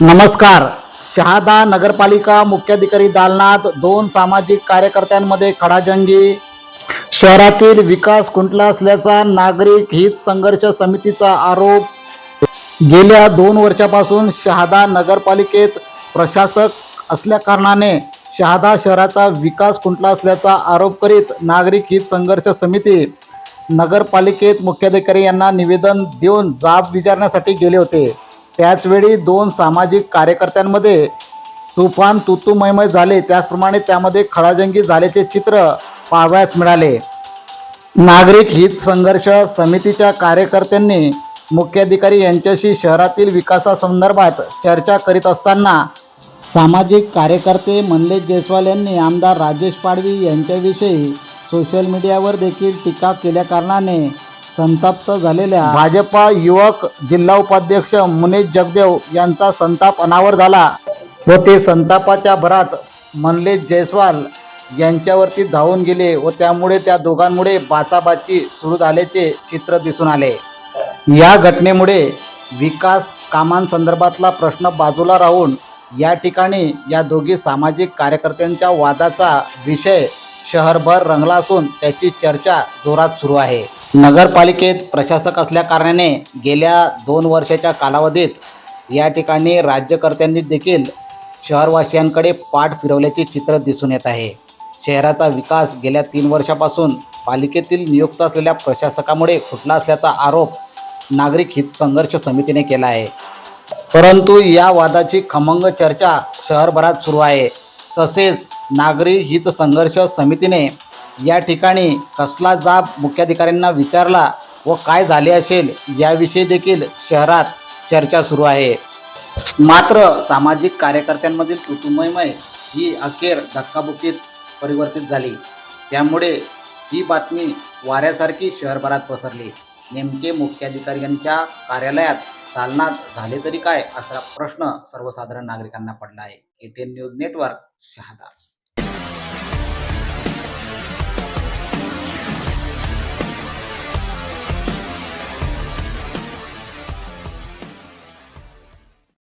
नमस्कार. शहादा नगरपालिका मुख्याधिकारी दालनात दोन सामाजिक कार्यकर्त्यांमध्ये खडाजंगी. शहरातील विकास खुंटला असल्याचा नागरिक हित संघर्ष समितीचा आरोप. गेल्या दोन वर्षापासून शहादा नगरपालिकेत प्रशासक असल्याकारणाने शहादा शहराचा विकास खुंटला असल्याचा आरोप करीत नागरिक हित संघर्ष समिती नगरपालिकेत मुख्याधिकारी यांना निवेदन देऊन जाब विचारण्यासाठी गेले होते. त्याचवेळी दोन सामाजिक कार्यकर्त्यांमध्ये तुफान तुतुमयमय झाले. त्याचप्रमाणे त्यामध्ये खडाजंगी झाल्याचे चित्र पाहावयास मिळाले. नागरिक हित संघर्ष समितीच्या कार्यकर्त्यांनी मुख्याधिकारी यांच्याशी शहरातील विकासासंदर्भात चर्चा करीत असताना सामाजिक कार्यकर्ते मनलेश जयस्वाल यांनी आमदार राजेश पाडवी यांच्याविषयी सोशल मीडियावर देखील टीका केल्याकारणाने संतप्त झालेल्या भाजपा युवक जिल्हा उपाध्यक्ष मुनेश जगदेव यांचा संताप अनावर झाला. व ते संतापाच्या भरात मनलेश जयस्वाल यांच्यावरती धावून गेले व त्यामुळे त्या दोघांमुळे बाचाबाची सुरू झाल्याचे चित्र दिसून आले. या घटनेमुळे विकास कामांसंदर्भातला प्रश्न बाजूला राहून या ठिकाणी या दोघी सामाजिक कार्यकर्त्यांच्या वादाचा विषय शहरभर रंगला असून त्याची चर्चा जोरात सुरू आहे. नगरपालिकेत प्रशासक असल्याकारणाने गेल्या दोन वर्षाच्या कालावधीत या ठिकाणी राज्यकर्त्यांनी देखील शहरवासियांकडे पाठ फिरवल्याचे चित्र दिसून येत आहे. शहराचा विकास गेल्या तीन वर्षापासून पालिकेतील नियुक्त असलेल्या प्रशासकामुळे खुटला असल्याचा आरोप नागरिक हित संघर्ष समितीने केला आहे. परंतु या वादाची खमंग चर्चा शहरभरात सुरू आहे. तसेच नागरी हित संघर्ष समितीने या ठिकाणी कसला जाब मुख्याधिकाऱ्यांना विचारला व काय झाले असेल याविषयी देखील शहरात चर्चा सुरू आहे. मात्र सामाजिक कार्यकर्त्यांमधील कुटुंबमय ही अखेर धक्काबुक्कीत परिवर्तित झाली. त्यामुळे ही बातमी वाऱ्यासारखी शहरभरात पसरली. नेमके मुख्याधिकारी यांच्या कार्यालयात दालनात झाले तरी काय असा प्रश्न सर्वसाधारण नागरिकांना पडला आहे. ATN news network Shahada